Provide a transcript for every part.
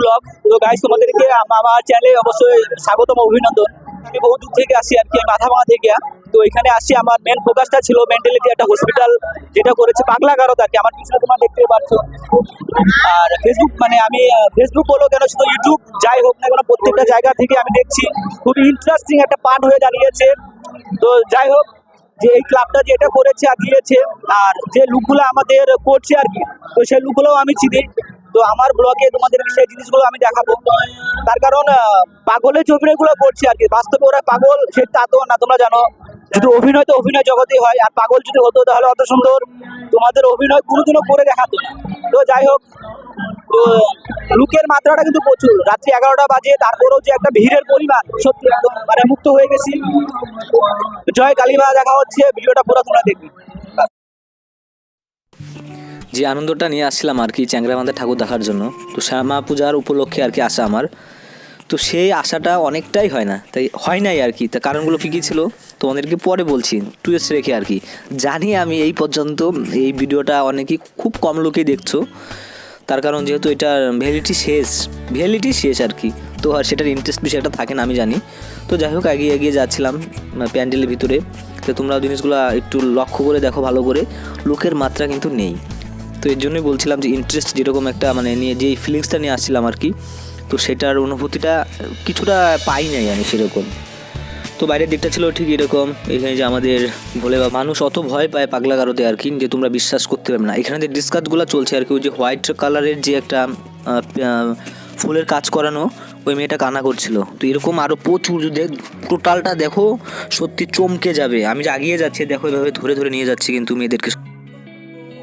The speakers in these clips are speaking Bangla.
ব্লগ তো তোমাদেরকে আমার চ্যানেলে অবশ্যই স্বাগতম, অভিনন্দন। আমি থেকে আর কি মাথা থেকে। তো এখানে আমার মেন ফোকাসটা ছিল মেন্টালিটি একটা হসপিটাল যেটা করেছে পাগলা আর কি, আমার পিছনে দেখতে আর ফেসবুক মানে আমি ফেসবুক কেন, শুধু ইউটিউব যাই হোক না কেন, প্রত্যেকটা জায়গা থেকে আমি দেখছি। খুবই ইন্টারেস্টিং একটা হয়ে দাঁড়িয়েছে। তো যাই হোক, যে এই ক্লাবটা যেটা করেছে আর দিয়েছে, আর যে লুকগুলো আমাদের করছে আর কি, তো সেই লুকগুলোও আমি চিনি তো আমার ব্লগে তোমাদেরকে সেই জিনিসগুলো আমি দেখাবো। তার কারণ পাগলের যে অভিনয়গুলো করছে আর কি, বাস্তবে ওরা পাগল, সে তা তো না, তোমরা জানো। যদি অভিনয় তো অভিনয় জগতেই হয়, আর পাগল যদি হতো তাহলে অত সুন্দর তোমাদের অভিনয় কোনোদিনও করে দেখাতো না। তো যাই হোক, তো লুকের মাত্রাটা কিন্তু প্রচুর। রাত্রি এগারোটা বাজে, তারপরেও যে একটা ভিড়ের পরিমাণ, সত্যি একদম মানে মুক্ত হয়ে গেছি। জয় কালীমা, দেখা হচ্ছে, ভিডিওটা পুরো তোমরা দেখবে। যে আনন্দটা নিয়ে আসছিলাম আর কি চ্যাংরামাদের ঠাকুর দেখার জন্য, তো শ্যামা পূজার উপলক্ষে আর কি আসা আমার। তো সেই আশাটা অনেকটাই হয় না, তাই হয় নাই আর কি। তা কারণগুলো কী কী ছিল, তোমাদেরকে পরে বলছি টুয়েস্ট রেখে আর কি। জানি আমি এই পর্যন্ত এই ভিডিওটা অনেকেই খুব কম লোকেই দেখছ, তার কারণ যেহেতু এটা ভ্যালিডিটি শেষ ভ্যালিডিটি শেষ আর কি। তো আর সেটার ইন্টারেস্ট একটা থাকে না, আমি জানি। তো যাই হোক, এগিয়ে এগিয়ে যাচ্ছিলাম প্যান্ডেলের ভিতরে। তো তোমরা জিনিসগুলো একটু লক্ষ্য করে দেখো ভালো করে, লোকের মাত্রা কিন্তু নেই। তো এর জন্যই বলছিলাম যে ইন্টারেস্ট যেরকম একটা মানে নিয়ে যে ফিলিংসটা নিয়ে আসছিলাম আর কি, তো সেটার অনুভূতিটা কিছুটা পাই নাই আমি সেরকম। তো বাইরের দিকটা ছিল ঠিক এরকম, এখানে যে আমাদের ভোলে বা মানুষ অত ভয় পায় পাগলা গারোতে আর কি, যে তোমরা বিশ্বাস করতে পারবে না। এখানে যে ডিসকাসগুলো চলছে আর কি, ওই যে হোয়াইট কালারের যে একটা ফুলের কাজ করানো, ওই মেয়েটা কানা করছিল। তো এরকম আরও প্রচুর টোটালটা দেখো সত্যি চমকে যাবে। আমি যে আগিয়ে যাচ্ছি, দেখো এভাবে ধরে ধরে নিয়ে যাচ্ছি কিন্তু মেয়েদেরকে।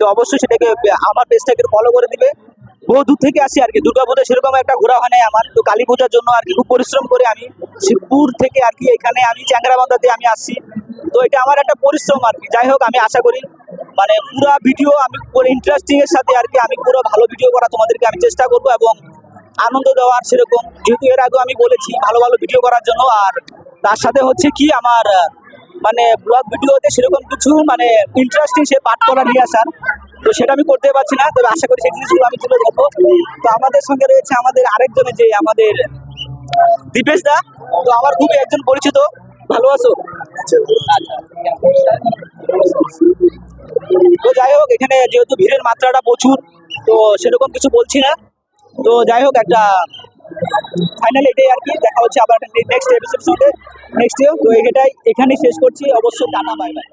তো অবশ্যই সেটাকে, আমার পেজটাকে ফলো করে দিবে। বহু দূর থেকে আসি আর কি। দুর্গা পুজো সেরকম একটা ঘোরা হয় নাই আমার। তো কালী পূজার জন্য আর কি খুব পরিশ্রম করে আমি শিবপুর থেকে আর কি এখানে আমি চ্যাংরাবান্ধাতে আমি আসছি। তো এটা আমার একটা পরিশ্রম আর কি। যাই হোক, আমি আশা করি মানে পুরো ভিডিও আমি পুরো ইন্টারেস্টিং এর সাথে আর কি আমি পুরো ভালো ভিডিও করা তোমাদেরকে আমি চেষ্টা করব এবং আনন্দ দেওয়ার সেরকম। যেহেতু এর আগেও আমি বলেছি ভালো ভালো ভিডিও করার জন্য। আর তার সাথে হচ্ছে কি আমার মানে ব্লগ ভিডিওতে সেরকম কিছু মানে ইন্টারেস্টিং সে পাঠ করা নিয়ে আসার তো সেটা আমি করতে পারছি না, তবে আশা করি সেই জিনিসগুলো আমি তুলে ধরবো। তো আমাদের সঙ্গে রয়েছে আমাদের আরেকজনে যে আমাদের, দীপেশ দা। তো আমার খুবই একজন পরিচিত, ভালো আছো? তো যাই হোক, এখানে যেহেতু ভিড়ের মাত্রাটা প্রচুর, তো সেরকম কিছু বলছি না। তো যাই হোক, একটা ফাইনাল এটাই আর কি, দেখা হচ্ছে আবার নেক্সট এপিসোড নেক্সট তো এটাই, এখানেই শেষ করছি। অবশ্যই টাটা বাই বাই